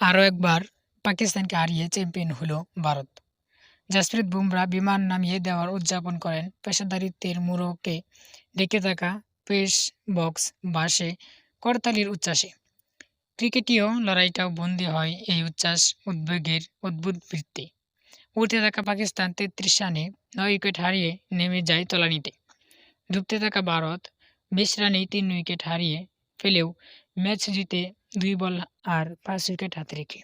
আরও একবার পাকিস্তানকে হারিয়ে চ্যাম্পিয়ন হলো ভারত। জাসপ্রীত বুমরা বিমান নামিয়ে দেওয়ার উদযাপন করেন পেশাদারিত্বের মোড়কে ডেকে থাকা পেস বক্স বাসে করতালির উচ্ছ্বাসে। ক্রিকেটীয় লড়াইটাও বন্দী হয় এই উচ্ছ্বাস উদ্বেগের অদ্ভুত বৃত্তে। উঠতে থাকা পাকিস্তান তেত্রিশ রানে নয় উইকেট হারিয়ে নেমে যায় তলানিতে। ডুবতে থাকা ভারত, বিশ রানেই তিন উইকেট হারিয়ে ফেলেও ম্যাচ জিতে দুই বল আর পাঁচ উইকেট হাতে রেখে।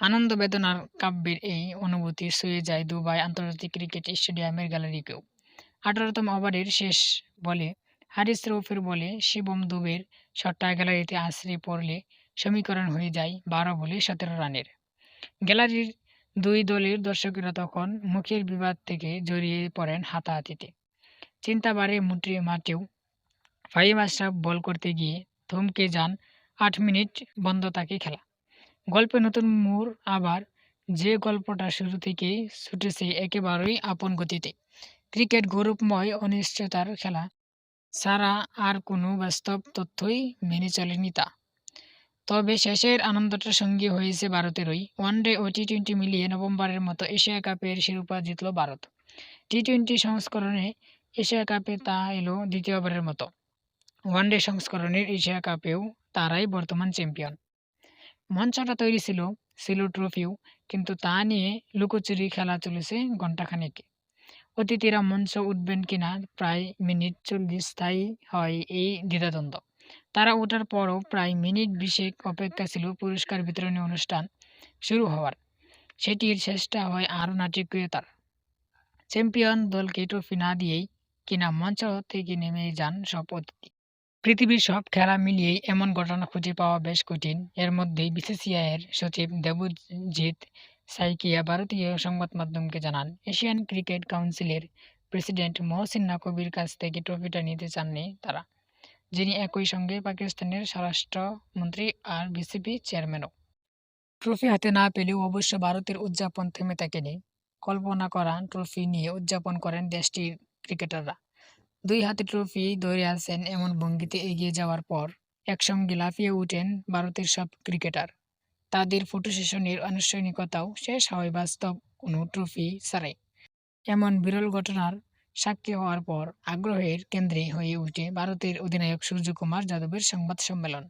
আনন্দ বেদনার কাব্যের এই অনুভূতি ছুঁয়ে যায় দুবাই আন্তর্জাতিক ক্রিকেট স্টেডিয়ামের গ্যালারিকেও আঠারোতম ওভারের শেষ বলে হারিস রৌফের বলে শিবম দুবের শটটা গ্যালারিতে আছড়ে পড়লে সমীকরণ হয়ে যায় বারো বলে সতেরো রানের। গ্যালারির দুই দলের দর্শকেরা তখন মুখের বিবাদ থেকে জড়িয়ে পড়েন হাতাহাতিতে। চিন্তা বাড়ে মুটে মাঠেও ফাহিম আশরাফ বল করতে গিয়ে থমকে যান আট মিনিট বন্ধ থাকে খেলা। গল্পে নতুন মোড় আবার যে গল্পটা শুরু থেকেই ছুটেছে একেবারেই আপন গতিতে। ক্রিকেট গৌরবময় অনিশ্চয়তার খেলা। ছাড়া আর কোনো বাস্তব তথ্যই মেনে চলেনি তা। তবে শেষের আনন্দটা সঙ্গী হয়েছে ভারতেরই। ওয়ানডে ও টি টোয়েন্টি মিলিয়ে নভেম্বরের মতো এশিয়া কাপের শিরোপা জিতল ভারত। টি টোয়েন্টি সংস্করণে এশিয়া কাপে তা এলো দ্বিতীয়বারের মতো। ওয়ানডে সংস্করণের এশিয়া কাপেও তারাই বর্তমান চ্যাম্পিয়ন। মঞ্চটা তৈরি ছিল ছিল ট্রফিও, কিন্তু তা নিয়ে লুকোচুরি খেলা চলেছে ঘণ্টাখানেক। অতিথিরা মঞ্চ উঠবেন কিনা প্রায় মিনিট চল্লিশ স্থায়ী হয় এই দ্বিধাদ্বন্দ্ব। তারা ওঠার পরও প্রায় মিনিট বিশেক অপেক্ষা ছিল পুরস্কার বিতরণী অনুষ্ঠান শুরু হওয়ার। সেটির শেষটা হয় আরও নাটকীয়তার। চ্যাম্পিয়ন দলকে ট্রফি না দিয়েই কিনা মঞ্চ থেকে নেমে যান সব অতিথি। পৃথিবীর সব খেলা মিলিয়েই এমন ঘটনা খুঁজে পাওয়া বেশ কঠিন। এর মধ্যেই বিসিসিআইয়ের সচিব দেবজিৎ সাইকিয়া ভারতীয় সংবাদ মাধ্যমকে জানান, এশিয়ান ক্রিকেট কাউন্সিলের প্রেসিডেন্ট মহসিন নাকবির কাছ থেকে ট্রফিটা নিতে চাননি তারা, যিনি একই সঙ্গে পাকিস্তানের স্বরাষ্ট্রমন্ত্রী আর বিসিবি চেয়ারম্যানও। ট্রফি হাতে না পেলেও অবশ্য ভারতের উদযাপন থেমে থাকেনি। কল্পনা করা, ট্রফি নিয়ে উদযাপন করেন দেশটির ক্রিকেটাররা। দুই হাতে ট্রফি ধরে আছেন এমন ভঙ্গিতে এগিয়ে যাওয়ার পর একসঙ্গে লাফিয়ে উঠেন ভারতের সব ক্রিকেটার। তাদের ফটো সেশনের আনুষ্ঠানিকতাও শেষ হয় বাস্তব কোনো ট্রফি ছাড়াই এমন বিরল ঘটনার সাক্ষী হওয়ার পর আগ্রহের কেন্দ্রে হয়ে উঠে ভারতের অধিনায়ক সূর্যকুমার যাদবের সংবাদ সম্মেলন।